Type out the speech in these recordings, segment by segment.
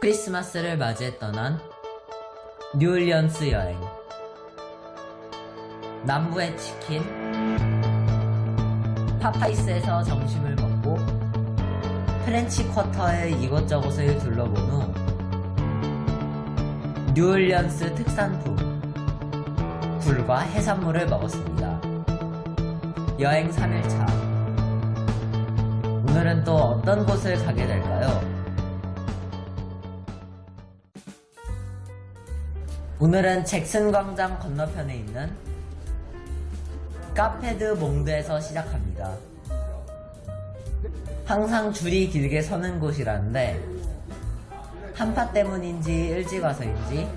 크리스마스를 맞이해 떠난 뉴올리언스 여행. 남부의 치킨, 파파이스에서 점심을 먹고 프렌치 쿼터의 이곳저곳을 둘러본 후 뉴올리언스 특산품 굴과 해산물을 먹었습니다. 여행 3일차 오늘은 또 어떤 곳을 가게 될까요? 오늘은 잭슨 광장 건너편에 있는 카페드 몽드에서 시작합니다. 항상 줄이 길게 서는 곳이라는데 한파 때문인지 일찍 와서인지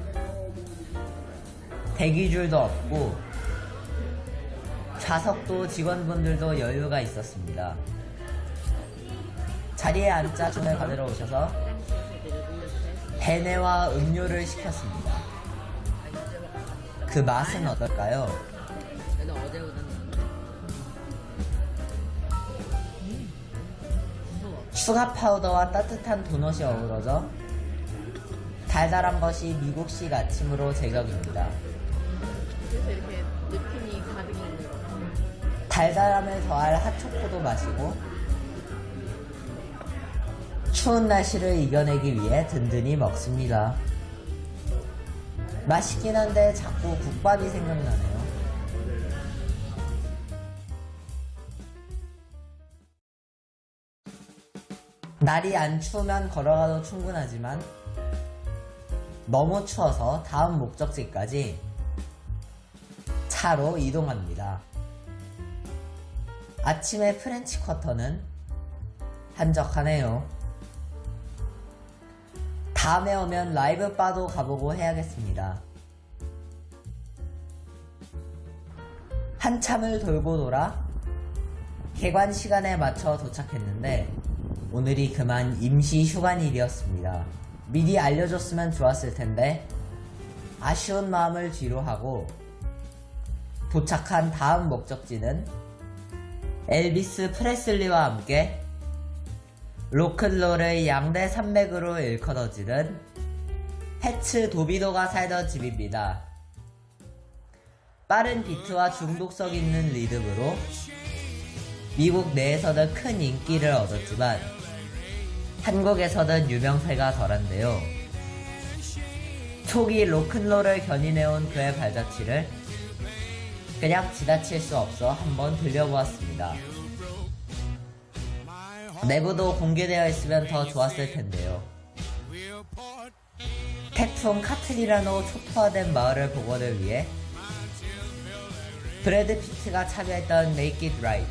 대기줄도 없고 좌석도 직원분들도 여유가 있었습니다. 자리에 앉자 손을 받으러 오셔서 베네와 음료를 시켰습니다. 그 맛은 어떨까요? 내가 어제보다는 슈가 파우더와 따뜻한 도넛이 어우러져 달달한 것이 미국식 아침으로 제격입니다. 그래서 이렇게 느낌이 가득 있는 거. 달달함을 더할 핫초코도 마시고 추운 날씨를 이겨내기 위해 든든히 먹습니다. 맛있긴 한데 자꾸 국밥이 생각나네요. 날이 안 추우면 걸어가도 충분하지만 너무 추워서 다음 목적지까지 차로 이동합니다. 아침에 프렌치 쿼터는 한적하네요. 다음에 오면 라이브 바도 가보고 해야겠습니다. 한참을 돌고 돌아 개관 시간에 맞춰 도착했는데 오늘이 그만 임시 휴관일이었습니다. 미리 알려줬으면 좋았을 텐데 아쉬운 마음을 뒤로 하고 도착한 다음 목적지는 엘비스 프레슬리와 함께 로큰롤을 양대 산맥으로 일컬어지는 해츠 도비도가 살던 집입니다. 빠른 비트와 중독성 있는 리듬으로 미국 내에서는 큰 인기를 얻었지만 한국에서는 유명세가 덜한데요. 초기 로큰롤을 견인해온 그의 발자취를 그냥 지나칠 수 없어 한번 들려보았습니다. 내부도 공개되어 있으면 더 좋았을 텐데요. 태풍 카트리라노 초토화된 마을을 복원을 위해 브래드 피트가 참여했던 It Right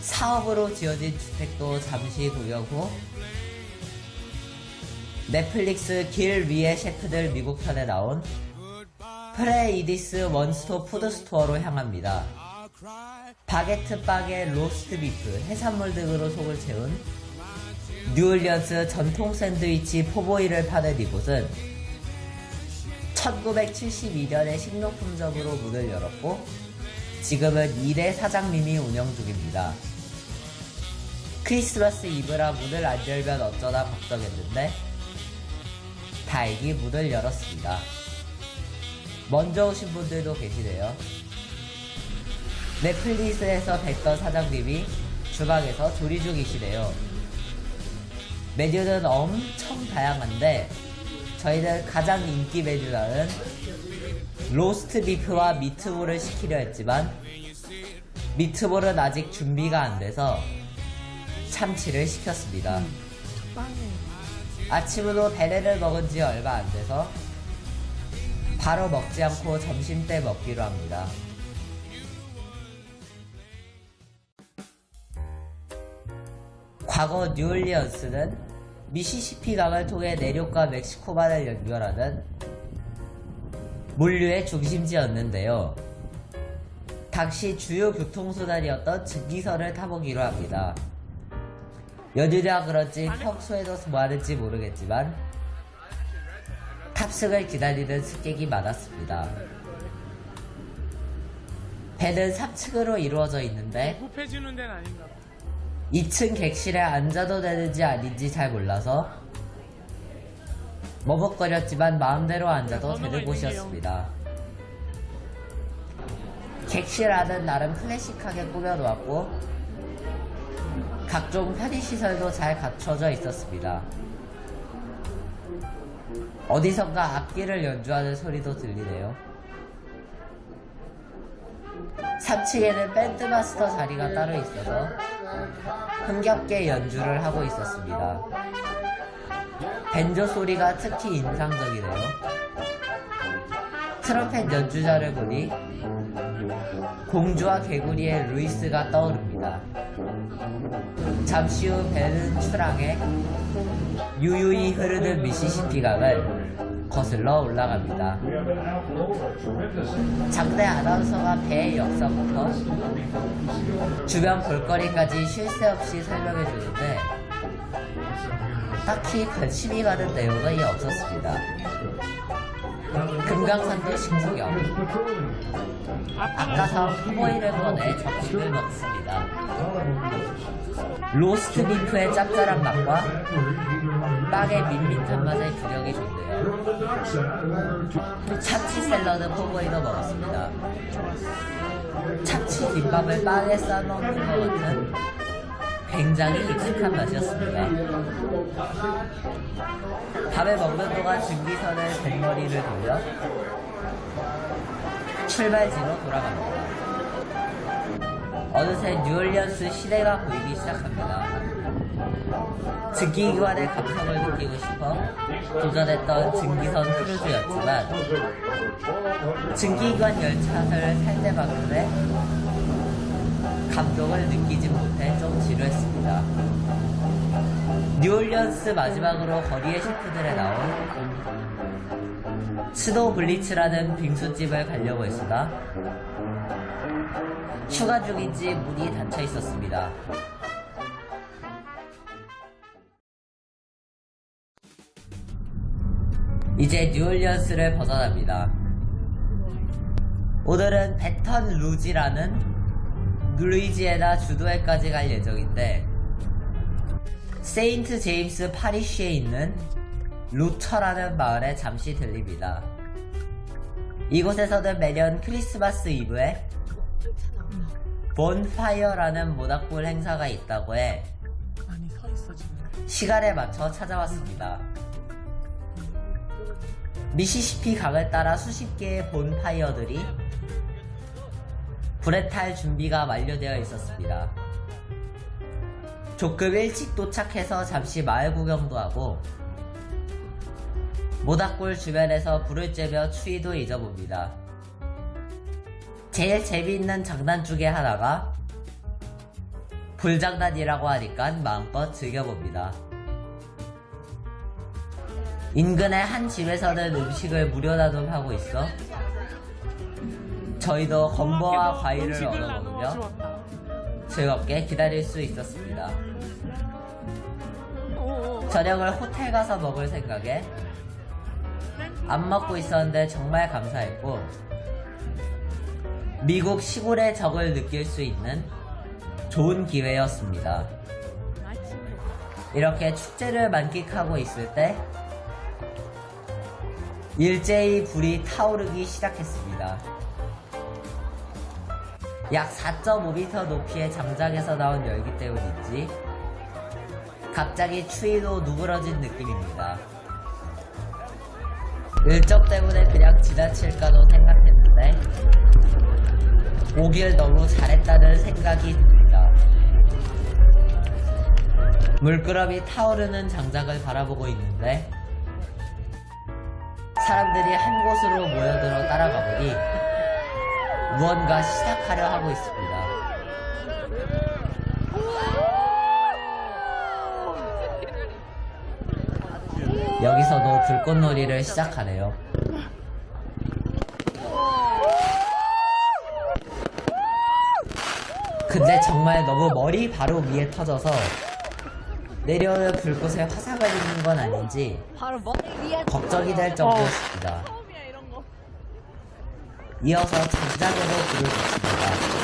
사업으로 지어진 주택도 잠시 구경 후 넷플릭스 길 위의 셰프들 미국 편에 나온 프레이디스 원스톱 푸드스토어로 향합니다. 바게트 바게 로스트 비프, 해산물 등으로 속을 채운 뉴올리언스 전통 샌드위치 포보이를 파는 이곳은 1972년에 식료품점으로 문을 열었고 지금은 2대 사장님이 운영 중입니다. 크리스마스 이브라 문을 안 열면 어쩌나 걱정했는데 다행히 문을 열었습니다. 먼저 오신 분들도 계시네요. 넷플릭스에서 뵀던 사장님이 주방에서 조리 중이시네요. 메뉴는 엄청 다양한데 저희는 가장 인기 메뉴라는 로스트 비프와 미트볼을 시키려 했지만 미트볼은 아직 준비가 안 돼서 참치를 시켰습니다. 아침으로 베레를 먹은 지 얼마 안 돼서 바로 먹지 않고 점심 때 먹기로 합니다. 과거 뉴올리언스는 미시시피 강을 통해 내륙과 멕시코만을 연결하는 물류의 중심지였는데요. 당시 주요 교통수단이었던 증기선을 타보기로 합니다. 연휴라 그런지 평소에도 좋아하는지 모르겠지만 탑승을 기다리는 승객이 많았습니다. 배는 3층으로 이루어져 있는데 2층 객실에 앉아도 되는지 아닌지 잘 몰라서 머뭇거렸지만 마음대로 앉아도 되는 곳이었습니다. 객실 안은 나름 클래식하게 꾸며놓았고 각종 편의시설도 잘 갖춰져 있었습니다. 어디선가 악기를 연주하는 소리도 들리네요. 3층에는 밴드마스터 자리가 따로 있어서 흥겹게 연주를 하고 있었습니다. 벤조 소리가 특히 인상적이네요. 트럼펫 연주자를 보니 공주와 개구리의 루이스가 떠오릅니다. 잠시 후 배는 출항해 유유히 흐르는 미시시피 강을 거슬러 올라갑니다. 장대 아나운서가 배의 역사부터 주변 볼거리까지 쉴 새 없이 설명해 주는데 딱히 관심이 가는 내용은 없었습니다. 금강산도 식후경 아까서 포보이를 꺼내 점심을 먹습니다. 로스트 비프의 짭짤한 맛과 빵의 밋밋한 맛의 균형이 좋네요. 참치 샐러드 포보이도 먹었습니다. 참치 김밥을 빵에 싸놓는 것 같은 굉장히 익숙한 맛이었습니다. 밥을 먹는 동안 증기선을 뱃머리를 돌려 출발지로 돌아갑니다. 어느새 뉴올리언스 시내가 보이기 시작합니다. 증기기관의 감성을 느끼고 싶어 도전했던 증기선 크루즈였지만 증기기관 열차를 탈 때만큼의 감동을 느끼지 못해 좀 지루했습니다. 뉴올리언스 마지막으로 거리의 셰프들에 나온 스노우 블리츠라는 빙수집을 가려고 했으나 휴가 중인지 문이 닫혀 있었습니다. 이제 뉴올리언스를 벗어납니다. 오늘은 베턴 루지라는 루이지애나 주도회까지 갈 예정인데 세인트 제임스 파리시에 있는 루처라는 마을에 잠시 들립니다. 이곳에서는 매년 크리스마스 이브에 본파이어라는 모닥불 행사가 있다고 해. 시간에 맞춰 찾아왔습니다. 미시시피 강을 따라 수십 개의 본파이어들이 불에 탈 준비가 완료되어 있었습니다. 조금 일찍 도착해서 잠시 마을 구경도 하고 모닥불 주변에서 불을 쬐며 추위도 잊어봅니다. 제일 재미있는 장난 중에 하나가 불장난이라고 하니까 마음껏 즐겨봅니다. 인근의 한 집에서는 음식을 무료 나눔하고 있어 저희도 건보와 과일을 얻어 먹으며 즐겁게 기다릴 수 있었습니다. 저녁을 호텔 가서 먹을 생각에 안 먹고 있었는데 정말 감사했고 미국 시골의 적을 느낄 수 있는 좋은 기회였습니다. 이렇게 축제를 만끽하고 있을 때 일제히 불이 타오르기 시작했습니다. 약 4.5m 높이의 장작에서 나온 열기 때문인지 갑자기 추위도 누그러진 느낌입니다. 일정 때문에 그냥 지나칠까도 생각했는데 오길 너무 잘했다는 생각이 듭니다. 물끄러미 타오르는 장작을 바라보고 있는데 사람들이 한 곳으로 모여들어 따라가 보니 무언가 시작하려 하고 있습니다. 여기서도 불꽃놀이를 시작하네요. 근데 정말 너무 머리 바로 위에 터져서 내려와 불꽃에 화사가 있는 건 아닌지 걱정이 될 정도였습니다. 이어서 장작으로 불을 붙입니다.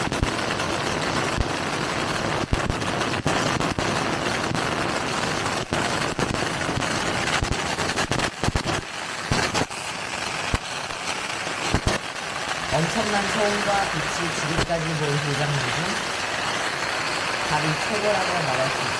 엄청난 소음과 빛이 지금까지 보여주장는 중 답이 최고라고 말할 수 있습니다.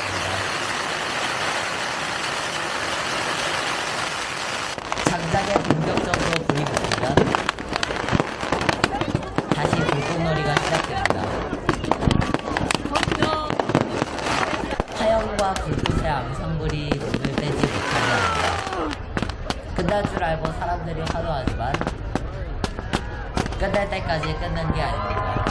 때까지 끝난 게 아닙니다.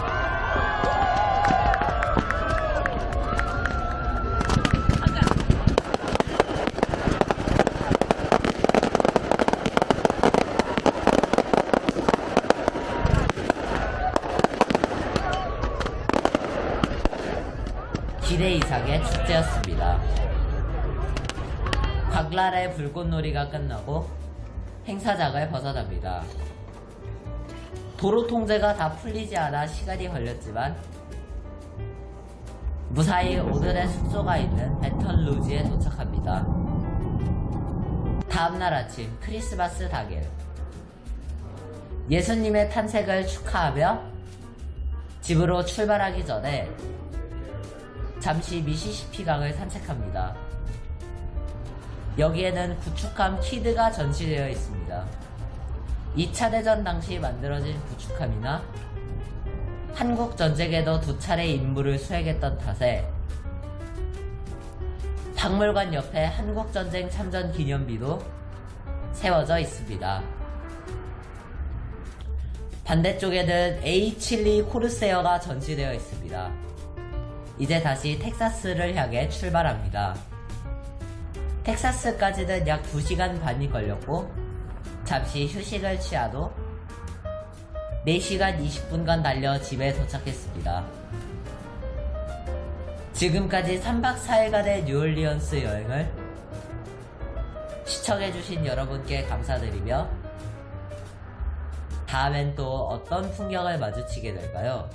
기대 이상의 축제였습니다. 각랄의 불꽃놀이가 끝나고 행사장을 벗어납니다. 도로 통제가 다 풀리지 않아 시간이 걸렸지만 무사히 오늘의 숙소가 있는 베턴 루지에 도착합니다. 다음날 아침 크리스마스 당일 예수님의 탄생을 축하하며 집으로 출발하기 전에 잠시 미시시피 강을 산책합니다. 여기에는 구축함 키드가 전시되어 있습니다. 2차 대전 당시 만들어진 구축함이나 한국 전쟁에도 두 차례 임무를 수행했던 탓에 박물관 옆에 한국 전쟁 참전 기념비도 세워져 있습니다. 반대쪽에는 A7리 코르세어가 전시되어 있습니다. 이제 다시 텍사스를 향해 출발합니다. 텍사스까지는 약 2시간 반이 걸렸고 잠시 휴식을 취하도 4시간 20분간 달려 집에 도착했습니다. 지금까지 3박 4일간의 뉴올리언스 여행을 시청해주신 여러분께 감사드리며 다음엔 또 어떤 풍경을 마주치게 될까요?